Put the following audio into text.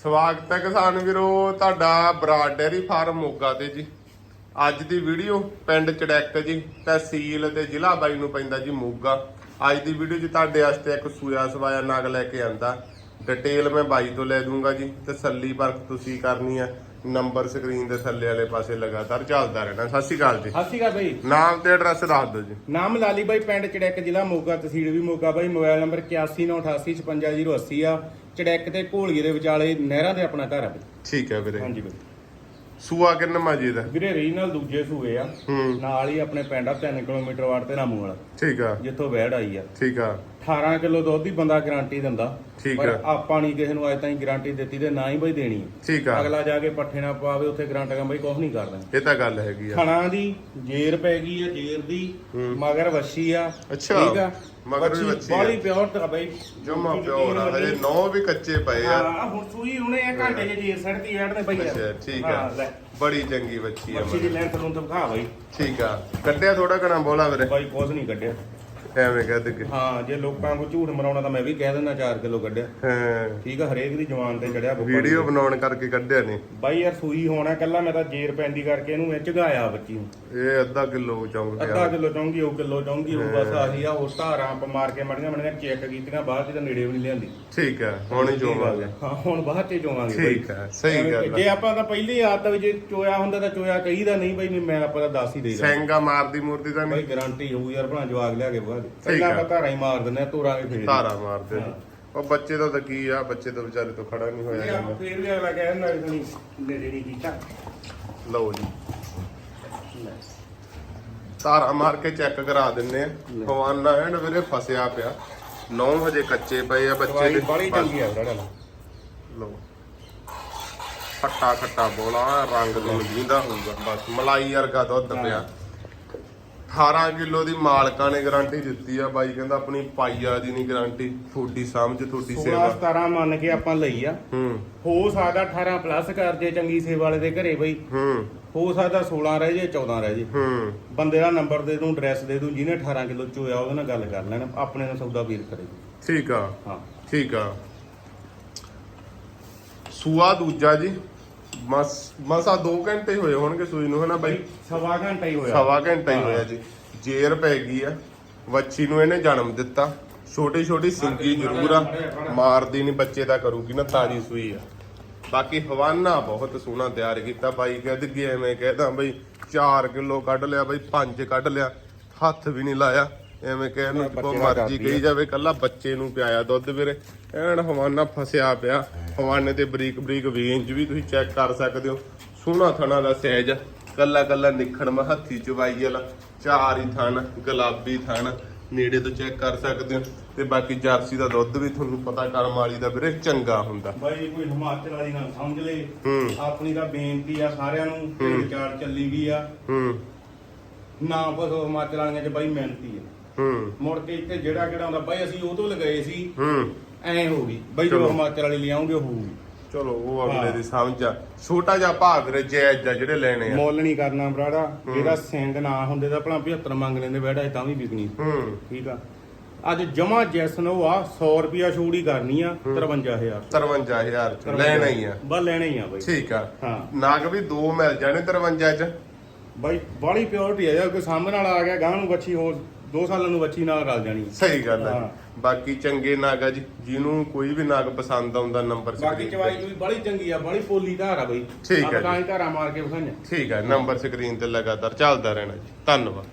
ਸਵਾਗਤ ਹੈ ਕਿਸਾਨ ਵੀਰੋ, ਤੁਹਾਡਾ ਬਰਾਡ ਡੇਅਰੀ ਫਾਰਮ ਮੋਗਾ ਤੇ ਜੀ। ਅੱਜ ਦੀ ਵੀਡੀਓ ਪਿੰਡ ਚੜੈਕ ਜੀ, ਤਹਿਸੀਲ ਤੇ ਜ਼ਿਲ੍ਹਾ ਬਾਈ ਨੂੰ ਪੈਂਦਾ ਜੀ ਮੋਗਾ। ਅੱਜ ਦੀ ਵੀਡੀਓ 'ਚ ਤੁਹਾਡੇ ਵਾਸਤੇ ਇੱਕ ਸੂਆ ਸਵਾਇਆ ਨਾਗ ਲੈ ਕੇ ਆਂਦਾ। ਡਿਟੇਲ ਮੈਂ ਬਾਈ ਤੋਂ ਲੈ ਦੂੰਗਾ ਜੀ ਤਸੱਲੀ ਪਰਖ ਤੁਸੀਂ ਕਰਨੀ ਹੈ ਨੰਬਰ ਸਕਰੀਨ ਦੇ ਥੱਲੇ ਵਾਲੇ ਪਾਸੇ ਲਗਾਤਾਰ ਚੱਲਦਾ ਰਹਿਣਾ। ਸਤਿ ਸ਼੍ਰੀ ਅਕਾਲ ਜੀ। ਸਤਿ ਸ਼੍ਰੀ ਅਕਾਲ ਬਾਈ। ਨਾਮ ਤੇ ਐਡਰੈਸ ਦੱਸ ਦਿਓ ਜੀ। ਨਾਮ ਲਾਲੀ ਬਾਈ ਪਿੰਡ ਚੜੈਕ ਜ਼ਿਲ੍ਹਾ ਮੋਗਾ ਤਹਿਸੀਲ ਵੀ ਮੋਗਾ ਬਾਈ। ਮੋਬਾਈਲ ਨੰਬਰ 8198855080 ਆ। ਚੜੈਕ ਤੇ ਘੋਲੀਏ ਦੇ ਵਿਚਾਲੇ ਨਹਿਰਾਂ ਦੇ ਆਪਣਾ ਘਰ ਆ ਬਾਈ। ਠੀਕ ਹੈ ਵੀਰੇ। ਹਾਂਜੀ ਬਾਈ। ਸੂਆ ਕਿੰਨਾ ਜੀ ਦਾ ਵੀਰੇ ਰੀਜਨਲ ਦੂਜੇ ਸੂਏ ਆ। ਹੂੰ। ਨਾਲ ਹੀ ਆਪਣੇ ਪਿੰਡ ਆ 3 ਕਿਲੋਮੀਟਰ ਵਾਟ ਤੇ ਰਾਮੂ ਵਾਲਾ ਠੀਕ ਆ। ਜਿੱਥੋਂ ਵੈੜ ਆਈ ਆ। ਠੀਕ ਆ। 18 ਕਿਲੋ ਦੁੱਧ ਦੀ ਬੰਦਾ ਗਾਰੰਟੀ ਦਿੰਦਾ। ਠੀਕ ਪਰ ਆ। ਆਪਾਂ ਨਹੀਂ ਕਿਸੇ ਨੂੰ ਅਜੇ ਤਾਈਂ ਗਾਰੰਟੀ ਦਿੱਤੀ ਤੇ ਨਾ ਹੀ ਬਾਈ ਦੇਣੀ ਠੀਕ ਆ। ਅਗਲਾ ਜਾ ਕੇ ਪੱਠੇ ਨਾ ਪਾਵੇ ਉੱਥੇ ਗਾਰੰਟਾਂ ਬਾਈ ਕੁਝ ਨਹੀਂ ਕਰਦਾ ਇਹ ਤਾਂ ਗੱਲ ਹੈਗੀ ਆ। ਖਣਾ ਦੀ ਜੇਰ ਪੈ ਗਈ ਆ ਜੇਰ ਦੀ। ਮਗਰ ਵੱਛੀ ਆ ਅੱਛਾ, ਠੀਕ ਆ? ਮਗਰ ਵੀ ਵੱਛੀ ਆ। ਬਾਲੀ ਪਿਓਰ ਤਾਂ ਬਾਈ ਜਮਾ ਪਿਓਰ ਆ। ਹਜੇ ਨੌ ਵੀ ਕੱਚੇ ਪਏ ਆ। ਹਾਂ ਹੁਣ ਸੂਈ ਹੁਣੇ ਇਹ ਘੰਟੇ ਜੇ ਜੇਰ ਸੜਦੀ ਐਡ ਨੇ ਬਈ ਅੱਛਾ ਠੀਕ ਆ। ਲੈ। ਬੜੀ ਚੰਗੀ ਬੱਚੀ ਆ ਵੱਛੀ ਦੀ ਲੈਂਥ ਨੂੰ ਤਾਂ ਦਿਖਾ ਬਾਈ। ਠੀਕ ਆ। ਕੱਢਿਆ ਥੋੜਾ ਘਣਾ ਬੋਲਾ ਵੀਰੇ। ਬਾਈ ਕੁਝ ਨਹੀਂ ਕੱਢਿਆ। ਐਵੇਂ ਕਹਿ ਦੇ ਹਾਂ ਜੇ ਲੋਕਾਂ ਕੋ ਝੂਠ ਮਰਾਉਣਾ ਤਾਂ ਮੈਂ ਵੀ ਕਹਿ ਦਿੰਦਾ 4 ਕਿਲੋ ਕੱਢਿਆ। ਹਾਂ। ਠੀਕ ਆ ਹਰੇਕ ਦੀ ਜਵਾਨ ਤੇ ਚੜਿਆ ਵੀਡੀਓ ਬਣਾਉਣ ਕਰਕੇ ਕੱਢਿਆ ਨਹੀਂ ਬਾਈ ਯਾਰ ਸੂਈ ਹੋਣਾ ਕੱਲਾ ਮੈਂ ਤਾਂ ਜੇਰ ਪੈਂਦੀ ਕਰਕੇ ਇਹਨੂੰ ਇਹ ਝਗਾਇਆ ਬੱਚੀ ਨੂੰ। ਇਹ ਅੱਧਾ ਕਿਲੋ ਚੌਂਕ ਅੱਧਾ ਕਿਲੋ ਚਾਹੁੰਗੀ ਉਹ ਕਿਲੋ ਚਾਹੁੰਗੀ ਉਹ ਬਸ ਆਹੀ ਆ ਉਸ ਧਾਰਾਂ ਆਪ ਮਾਰ ਕੇ ਮੜੀਆਂ ਮੜੀਆਂ ਚੈੱਕ ਕੀਤੀਆਂ ਬਾਅਦ ਤਾਂ ਨੇੜੇ ਵੀ ਨਹੀਂ ਲਿਆਂਦੀ। ਠੀਕ ਆ ਹੁਣ ਹੀ ਹਾਂ ਹੁਣ ਬਾਅਦ ਚ ਜੋਵਾਂਗੇ ਬਾਈ। ਠੀਕ ਆ ਸਹੀ ਗੱਲ ਜੇ ਆਪਾਂ ਤਾਂ ਪਹਿਲੀ ਆਦਤ ਵਿੱਚ ਚੋਇਆ ਹੁੰਦਾ ਤਾਂ ਚੋਇਆ ਕਹੀਦਾ ਨਹੀਂ ਬਈ ਮੈਂ ਆਪਾਂ ਤਾਂ ਦੱਸ ਹੀ ਦੇਈਦਾ ਸੈਂਗਾ ਮਾਰਦੀ ਮੂਰਤੀ ਤਾਂ ਬਈ ਨਹੀਂ ਗਾਰੰਟੀ ਹੋਊ ਯਾਰ ਭਣਾ ਜਵਾਗ ਲਿਆ ਕੇ ਬਾਅਦ ਠੀਕ ਪਹਿਲਾਂ। ਆਪਾਂ ਧਾਰਾਂ ਹੀ ਮਾਰ ਦਿੰਦੇ ਆ ਤੋਰਾਂਗੇ ਫੇਰ ਧਾਰਾ ਮਾਰਦੇ ਹਾਂ। ਉਹ ਬੱਚੇ ਦਾ ਤਾਂ ਕੀ ਆ ਬੱਚੇ ਤਾਂ ਵਿਚਾਰੇ ਤੋਂ ਖੜਾ ਨਹੀਂ ਹੋਇਆ ਜਾਂਦਾ। ਫੇਰ ਵੀ ਅਗਲਾ ਕਹਿ ਦਿੰਦਾ ਨਹੀਂ ਨੇੜੇ ਨਹੀਂ ਕੀਤਾ ਲਓ ਜੀ। ਧਾਰਾ ਮਾਰ ਕੇ ਚੈੱਕ ਕਰਾ ਦਿੰਨੇ ਆ ਫਵਾਨਾ ਐਨ ਵੀਰੇ ਫਸਿਆ ਪਿਆ। ਨੌ ਹਜੇ ਕੱਚੇ ਪਏ ਆ ਬੱਚੇ ਦਵਾਈ ਦੇ। ਬੜੀ ਚੰਗੀ ਆ ਬੜਾ ਲਓ। ਖੱਟਾ ਖੱਟਾ ਬੋਲਾ ਰੰਗ ਤੋਂ ਜਿੰਦਾ ਹੋਊਗਾ। ਬਸ ਮਲਾਈ ਵਰਗਾ ਦੁੱਧ। ਪਿਆ। 18 ਕਿਲੋ ਦੀ ਮਾਲਕਾਂ ਨੇ ਗਾਰੰਟੀ ਦਿੱਤੀ ਆ। ਬਾਈ ਕਹਿੰਦਾ ਆਪਣੀ ਪਾਈਆ ਦੀ ਨਹੀਂ ਗਾਰੰਟੀ। ਤੁਹਾਡੀ ਸਮਝ ਤੁਹਾਡੀ 16 ਸੇਵਾ। 17 ਮੰਨ ਕੇ ਆਪਾਂ ਲਈ ਆ। ਹੂੰ। ਹੋ ਸਕਦਾ 18 ਪਲੱਸ ਕਰ ਜੇ ਚੰਗੀ ਸੇਵਾ ਵਾਲੇ ਦੇ ਘਰੇ ਬਈ। ਹੂੰ। ਹੋ ਸਕਦਾ 16 ਰਹਿ ਜੇ 14 ਰਹਿ ਜੇ। ਹੂੰ। ਬੰਦੇ ਦਾ ਨੰਬਰ ਦੇ ਦੂੰ ਐਡਰੈਸ ਦੇ ਦੂੰ ਜਿਹਨੇ 18 ਕਿਲੋ ਚੋਇਆ ਉਹਦੇ ਨਾਲ ਗੱਲ ਕਰ ਲੈਣ। ਆਪਣੇ ਨਾਲ ਸੌਦਾ ਵੀਰ ਕਰੇ। ਠੀਕ ਆ। ਹਾਂ। ਠੀਕ ਆ। ਸੂਆ ਦੂਜਾ ਜੀ। ਮਸ ਮਸਾ 2 ਘੰਟੇ ਹੋਏ ਹੋਣਗੇ ਸੂਈ ਨੂੰ ਹਨਾ ਬਾਈ? ਸਵਾ ਘੰਟਾ ਹੀ ਹੋਇਆ। ਸਵਾ ਘੰਟਾ ਹੀ। ਹੋਇਆ ਜੀ। ਜੇਰ ਪੈ ਗਈ ਆ। ਵੱਛੀ ਨੂੰ ਇਹਨੇ ਜਨਮ ਦਿੱਤਾ। ਛੋਟੀ ਛੋਟੀ ਸਿੰਗੀ ਜ਼ਰੂਰ ਆ। ਮਾਰਦੀ ਨਹੀਂ ਬੱਚੇ ਦਾ ਕਰੂਗੀ ਨਾ ਤਾਜੀ ਸੂਈ ਆ। ਬਾਕੀ ਹਵਾਨਾ ਬਹੁਤ ਸੋਹਣਾ ਤਿਆਰ ਕੀਤਾ ਬਾਈ। ਕਹਿੰਦੇ ਕਿ ਐਵੇਂ ਕਹਿੰਦਾ ਬਈ 4 ਕਿਲੋ ਕੱਢ ਲਿਆ ਬਈ 5 ਕੱਢ ਲਿਆ। ਹੱਥ ਵੀ ਨਹੀਂ ਲਾਇਆ। ਐਵੇਂ ਕਹਿਣ ਨੂੰ ਨਾਲ ਮਰਜ਼ੀ। ਕਹੀ ਜਾਵੇ ਕੱਲਾ ਬੱਚੇ ਨੂੰ ਪਿਆਇਆ ਦੁੱਧ ਵੀਰੇ। ਐਨ ਹਵਾਨਾ ਫਸਿਆ ਪਿਆ। ਹਵਾਨੇ ਤੇ ਬਰੀਕ ਬਰੀਕ ਵੇਂਜ ਵੀ ਤੁਸੀਂ ਚੈੱਕ ਕਰ ਸਕਦੇ ਹੋ। ਸੋਹਣਾ ਥਣਾ ਦਾ ਸਾਈਜ਼ ਕੱਲਾ ਕੱਲਾ ਨਿਖਣ ਮ ਹੱਥੀ ਚਵਾਈ ਵਾਲਾ ਚਾਰ ਹੀ ਥਣ ਗੁਲਾਬੀ ਥਣ। ਨੇੜੇ ਤੋਂ ਚੈੱਕ ਕਰ ਸਕਦੇ ਹੋ। ਤੇ ਬਾਕੀ ਜਰਸੀ ਦਾ ਦੁੱਧ ਵੀ ਤੁਹਾਨੂੰ ਪਤਾ ਕਰਮ ਵਾਲੀ ਦਾ ਵੀਰੇ ਚੰਗਾ ਹੁੰਦਾ। ਬਾਈ ਕੋਈ ਹਿਮਾਚਲ ਵਾਲੀ ਨਾ ਸਮਝ ਲੇ। ਆਪਣੀ ਤਾਂ ਬੇਨਤੀ ਆ ਸਾਰਿਆਂ ਨੂੰ ਭੇਡ ਚਾਲ ਚੱਲੀ ਵੀ ਆ। ਹੂੰ। ਨਾ ਬਸੋ ਹਿਮਾਚਲ ਵਾਲੀਆਂ ਚ ਬਾਈ ਮਿਹਨਤੀ ਆ। ਹੂੰ। ਮੁੜ ਕੇ ਇੱਥੇ ਜਿਹੜਾ ਕਿਹੜਾ ਹੁੰਦਾ ਬਾਈ ਅਸੀਂ ਉਹ ਤੋਂ ਲਗਾਏ ਸੀ। ਹੂੰ। ਐ ਹੋ ਗਈ। ਬਾਈ। ਜੋ ਹਿਮਾਚਲ ਵਾਲੀ ਲਿਆਉਂਗੇ ਹੋਊਗੀ। ਚਲੋ ਉਹ ਅਗਲੇ। ਦੀ ਸਮਝ ਆ। ਛੋਟਾ ਜਿਹਾ ਭਾਗ ਵੀਰੇ ਜਾਇਜ਼ ਆ ਜਿਹੜੇ ਲੈਣੇ ਆ। ਮੁੱਲ ਨਹੀਂ ਕਰਨਾ ਬਰਾੜਾ। ਜਿਹਦਾ ਸਿੰਘ ਨਾ ਹੁੰਦੇ ਤਾਂ ਭਲਾ 75 ਮੰਗ ਲੈਂਦੇ ਬੈਠਾ ਤਾਂ ਵੀ ਵਿਕਣੀ। ਹੂੰ। ਠੀਕ ਆ। ਅੱਜ ਜਮਾ ਜੈਸਨ ਉਹ ਆ 100 ਰੁਪਿਆ ਛੋੜ ਹੀ ਕਰਨੀ ਆ 53000 53000 ਚ। ਲੈਣਾ ਹੀ ਆ। ਬਸ ਲੈਣਾ ਹੀ ਆ ਬਾਈ। ਠੀਕ ਆ। ਹਾਂ। ਨਾਗ ਵੀ ਦੋ ਮਿਲ ਜਾਣੇ 53 ਚ। ਬਾਈ ਬਾਲੀ ਪਿਓਰਟੀ ਆ। ਜੇ ਕੋਈ ਸਾਹਮਣੇ ਆ ਗਿਆ ਗਾਂ ਨੂੰ ਬੱਚੀ ਹੋਰ 2 ਸਾਲਾਂ ਨੂੰ ਬੱਚੀ ਨਾਲ ਰਲ ਜਾਣੀ। ਆ। ਸਹੀ ਗੱਲ ਹੈ। ਬਾਕੀ ਚੰਗੇ ਨਾਗ ਆ ਜੀ ਜਿਹਨੂੰ ਕੋਈ ਵੀ ਨਾਗ ਪਸੰਦ ਆਉਂਦਾ ਨੰਬਰ ਬਾਕੀ ਸਕਰੀਨ ਚਵਾਈ ਵੀ ਬੜੀ ਚੰਗੀ ਆ ਬੜੀ ਪੋਲੀ ਧਾਰ ਆ ਬਾਈ। ਠੀਕ ਹੈ ਆਪਾਂ ਤਾਂ ਹੀ ਧਾਰਾ ਮਾਰ ਕੇ ਵਿਖਾਈਆਂ ਠੀਕ ਹੈ ਨੰਬਰ ਸਕਰੀਨ ਤੇ ਲਗਾਤਾਰ ਚੱਲਦਾ ਰਹਿਣਾ ਜੀ। ਧੰਨਵਾਦ।